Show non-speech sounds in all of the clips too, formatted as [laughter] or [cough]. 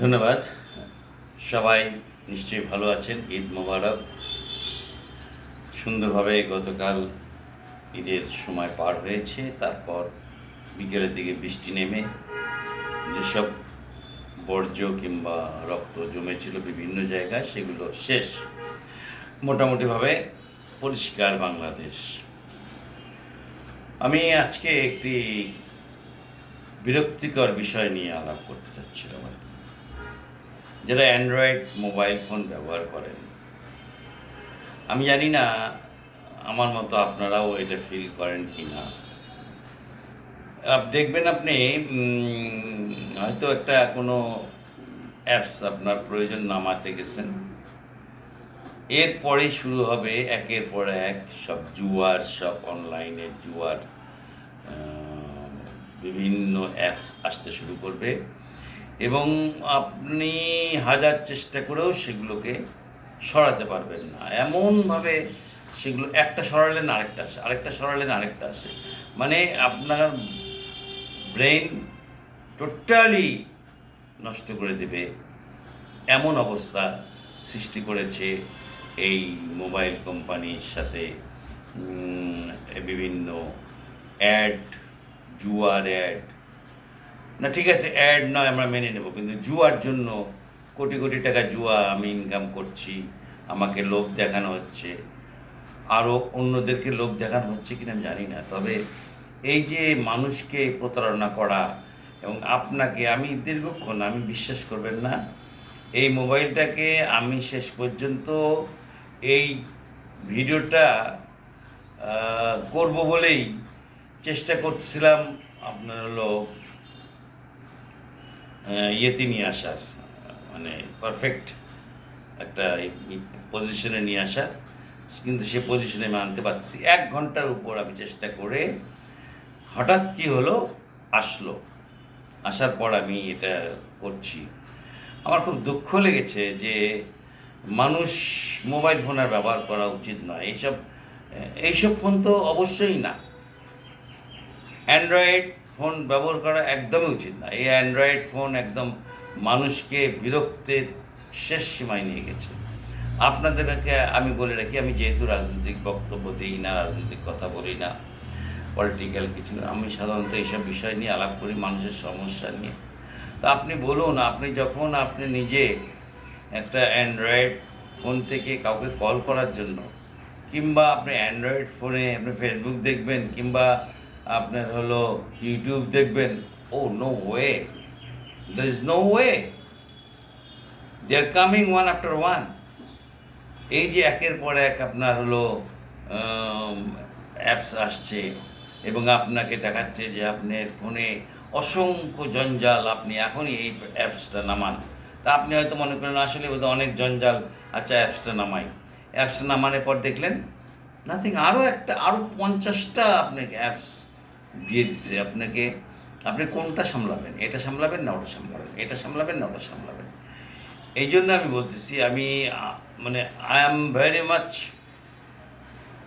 ধন্যবাদ। সবাই নিশ্চয়ই ভালো আছেন। ঈদ মোবারক। সুন্দরভাবে গতকাল ঈদের সময় পার হয়েছে। তারপর বিকেলের দিকে বৃষ্টি নেমে যেসব বর্জ্য কিংবা রক্ত জমেছিল বিভিন্ন জায়গায়, সেগুলো শেষ। মোটামুটিভাবে পরিষ্কার বাংলাদেশ। আমি আজকে একটি বিরক্তিকর বিষয় নিয়ে আলাপ করতে চাচ্ছিলাম আর কি। যারা অ্যান্ড্রয়েড মোবাইল ফোন ব্যবহার করেন। আমি জানি না আমার মতো আপনারাও এটা ফিল করেন কি না দেখবেন আপনি হয়তো একটা কোনো অ্যাপস আপনার প্রয়োজন নামাতে গেছেন। এরপরে শুরু হবে, একের পর এক সব জুয়ার, সব অনলাইনে জুয়ার বিভিন্ন অ্যাপস আসতে শুরু করবে। এবং আপনি হাজার চেষ্টা করেও সেগুলোকে সরাতে পারবেন না। এমনভাবে সেগুলো একটা সরালেন আরেকটা আসে, আরেকটা সরালেন আরেকটা আসে। মানে আপনার ব্রেন টোটালি নষ্ট করে দেবে। এমন অবস্থা সৃষ্টি করেছে এই মোবাইল কোম্পানির সাথে বিভিন্ন অ্যাড, জুয়ার অ্যাড না, ঠিক আছে অ্যাড নয়, আমরা মেনে নেব, কিন্তু জুয়ার জন্য কোটি কোটি টাকা জুয়া আমি ইনকাম করছি, আমাকে লোভ দেখানো হচ্ছে আরও অন্যদেরকে লোভ দেখানো হচ্ছে কিনা আমি জানি না, তবে এই যে মানুষকে প্রতারণা করা এবং আপনাকে, আমি দীর্ঘক্ষণ, আমি বিশ্বাস করবেন না, এই মোবাইলটাকে আমি শেষ পর্যন্ত এই ভিডিওটা করব বলেই চেষ্টা করছিলাম, আপনার হলো ইয়েতে নিয়ে আসার মানে পারফেক্ট একটা পজিশনে নিয়ে আসার, কিন্তু সে পজিশনে আমি আনতে পারছি। এক ঘণ্টার উপর আমি চেষ্টা করে হঠাৎ কি হলো, আসলো। আসার পর আমি এটা করছি। আমার খুব দুঃখ লেগেছে যে মানুষ মোবাইল ফোন আর ব্যবহার করা উচিত নয়। এইসব এইসব ফোন তো অবশ্যই না। অ্যান্ড্রয়েড ফোন ব্যবহার করা একদমই উচিত না। এই অ্যান্ড্রয়েড ফোন একদম মানুষকে বিরক্তের শেষ সীমায় নিয়ে গেছে। আপনাদেরকে আমি বলে রাখি, আমি যেহেতু রাজনৈতিক বক্তব্য দিই না, রাজনৈতিক কথা বলি না, পলিটিক্যাল কিছু আমি সাধারণত এইসব বিষয় নিয়ে আলাপ করি, মানুষের সমস্যা নিয়ে। তো আপনি বলুন, আপনি যখন আপনি নিজে একটা অ্যান্ড্রয়েড ফোন থেকে কাউকে কল করার জন্য, কিংবা আপনি অ্যান্ড্রয়েড ফোনে আপনি ফেসবুক দেখবেন, কিংবা আপনার হলো ইউটিউব দেখবেন, ও no way there is no way they are coming one after one এই যে একের পর এক আপনার হলো অ্যাপস আসছে এবং আপনাকে দেখাচ্ছে যে আপনার ফোনে অসংখ্য জঞ্জাল আপনি এখনই এই অ্যাপসটা নামান। তা আপনি হয়তো মনে করেন, আসলে বোধহয় অনেক জঞ্জাল আচ্ছা অ্যাপসটা নামাই। অ্যাপসটা নামানোর পর দেখলেন নাথিং আরও একটা আরও পঞ্চাশটা আপনাকে অ্যাপস দিয়ে দিচ্ছে আপনাকে, আপনি কোনটা সামলাবেন? এটা সামলাবেন না ওটা সামলাবেন? এটা সামলাবেন না ওটা সামলাবেন? এই জন্য আমি বলতেছি, আমি মানে আই এম ভেরি মাচ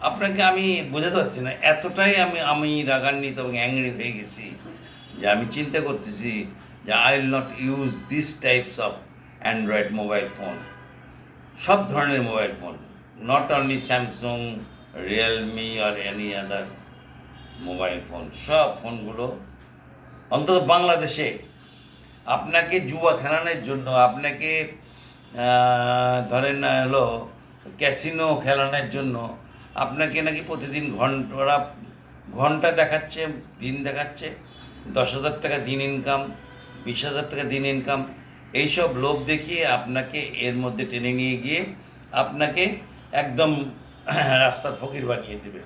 আপনাকে আমি বোঝাতে পারছি না, এতটাই আমি আমি রাগান্বিত এবং অ্যাংরি হয়ে গেছি যে আমি চিন্তা করতেছি যে I will not use this types of android mobile phone সব ধরনের mobile phone not only Samsung Realme R any other mobile phone, সব ফোনগুলো অন্তত বাংলাদেশে। আপনাকে জুয়া খেলানোর জন্য, আপনাকে ধরেন হলো, ক্যাসিনো খেলানোর জন্য আপনাকে নাকি প্রতিদিন ঘণ্টা ঘণ্টা দেখাচ্ছে, দিন দেখাচ্ছে, দশ হাজার টাকা দিন ইনকাম বিশ হাজার টাকা দিন ইনকাম এইসব লোভ দেখিয়ে আপনাকে এর মধ্যে টেনে নিয়ে গিয়ে আপনাকে একদম [clears throat] রাস্তার ফকির বানিয়ে দেবে।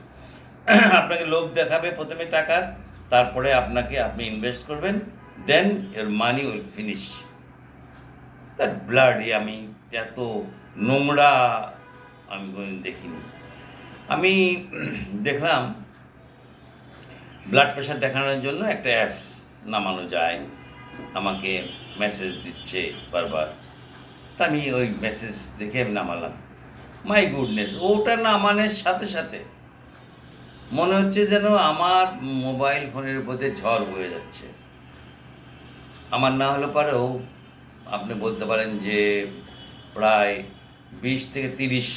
আপনাকে লোভ দেখাবে প্রথমে টাকার তারপরে আপনাকে আপনি ইনভেস্ট করবেন দেন এর money will finish that blood আমি এত নোংরা আমি দেখিনি। আমি দেখলাম ব্লাড প্রেশার দেখানোর জন্য একটা অ্যাপস নামানো যায়, আমাকে মেসেজ দিচ্ছে বারবার। তা আমি ওই মেসেজ দেখে আমি নামালাম। মাই গুডনেস ওটা নামানোর সাথে সাথে মনে হচ্ছে যেন আমার মোবাইল ফোনের উপরে ঝড় বয়ে যাচ্ছে। আমার না হলে পরেও আপনি বলতে পারেন যে প্রায় বিশ থেকে তিরিশ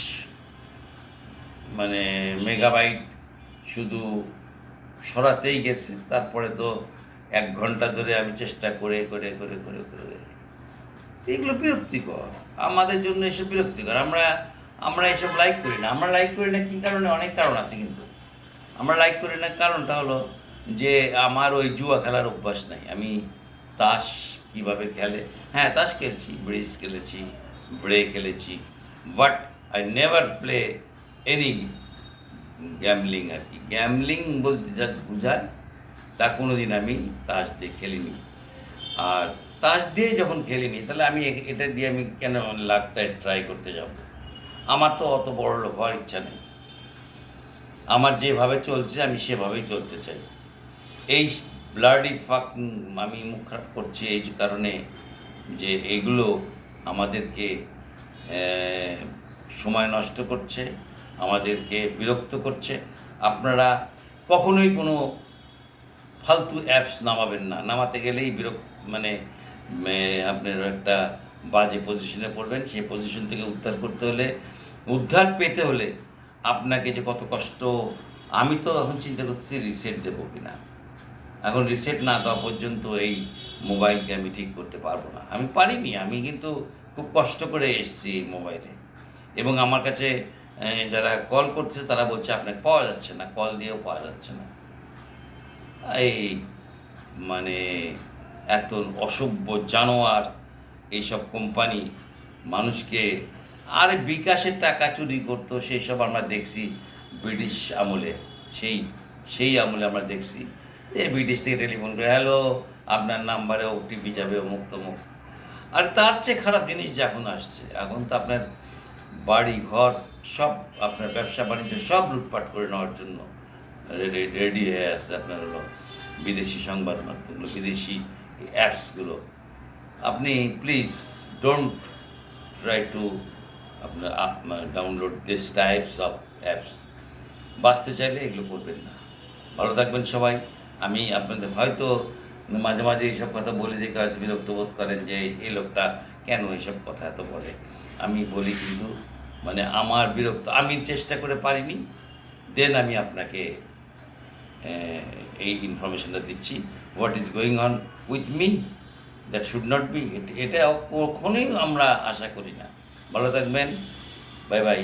মানে মেগাবাইট শুধু সরাতেই গেছে। তারপরে তো এক ঘণ্টা ধরে আমি চেষ্টা করে করে করে করে করে। এগুলো বিরক্তিকর। আমাদের জন্য এসব বিরক্তিকর। আমরা আমরা এসব লাইক করি না। আমরা লাইক করি না কী কারণে? অনেক কারণ আছে কিন্তু। আমরা লাইক করি না, কারণটা হলো যে আমার ওই জুয়া খেলার অভ্যাস নাই। আমি তাস কীভাবে খেলে? হ্যাঁ তাস খেলছি, ব্রিজ খেলেছি, ব্রে খেলেছি but I never play any gambling আর কি। গ্যামলিং বলতে যা বোঝায়, তা কোনো দিন আমি তাস দিয়ে খেলিনি। আর তাস দিয়ে যখন খেলিনি, তাহলে আমি এটা দিয়ে আমি কেন লাখটায় ট্রাই করতে যাব? আমার তো অত বড় লোক হওয়ার ইচ্ছা নেই। আমার যেভাবে চলছে, আমি সেভাবেই চলতে চাই। এই ব্লাডি ফাক আমি মুখ খারাপ করছি এই কারণে যে এগুলো আমাদেরকে সময় নষ্ট করছে, আমাদেরকে বিরক্ত করছে। আপনারা কখনোই কোনো ফালতু অ্যাপস নামাবেন না। নামাতে গেলেই বিরক্ত মানে আপনার একটা বাজে পজিশনে পড়বেন। সেই পজিশন থেকে উদ্ধার করতে হলে, উদ্ধার পেতে হলে আপনাকে যে কত কষ্ট, আমি তো এখন চিন্তা করছি রিসেট দেবো কি না এখন রিসেট না দেওয়া পর্যন্ত এই মোবাইলকে আমি ঠিক করতে পারব না। আমি পারিনি, আমি কিন্তু খুব কষ্ট করে এসেছি এই মোবাইলে এবং আমার কাছে যারা কল করছে তারা বলছে আপনাকে পাওয়া যাচ্ছে না কল দিয়েও পাওয়া যাচ্ছে না। এই মানে এত অসভ্য জানোয়ার, এইসব কোম্পানি মানুষকে আর বিকাশের টাকা চুরি করতো সেই সব আমরা দেখছি ব্রিটিশ আমলে। সেই সেই আমলে আমরা দেখছি। এই ব্রিটিশ থেকে টেলিফোন করে, হ্যালো, আপনার নাম্বারে ওটিপি যাবে, অমুক, তমুক। আর তার চেয়ে খারাপ জিনিস যে এখন আসছে, এখন তো আপনার বাড়ি, ঘর, সব আপনার ব্যবসা, বাণিজ্য, সব লুটপাট করে নেওয়ার জন্য রেডি হয়ে আছে আপনার হলো বিদেশি সংবাদ মাধ্যমগুলো, বিদেশি অ্যাপসগুলো আপনি প্লিজ ডোন্ট ট্রাই টু আপনার download this types of apps বাঁচতে চাইলে এগুলো করবেন না। ভালো থাকবেন সবাই। আমি আপনাদের হয়তো মাঝে মাঝে এইসব কথা বলে দেখে হয়তো বিরক্ত বোধ করেন যে এই লোকটা কেন এইসব কথা এত বলে। আমি বলি কিন্তু মানে আমার বিরক্ত, আমি চেষ্টা করে পারিনি। দেন আমি আপনাকে এই ইনফরমেশনটা দিচ্ছি। What is going on with me that should not be এটা কখনোই আমরা আশা করি না। ভালো থাকবেন। Bye bye.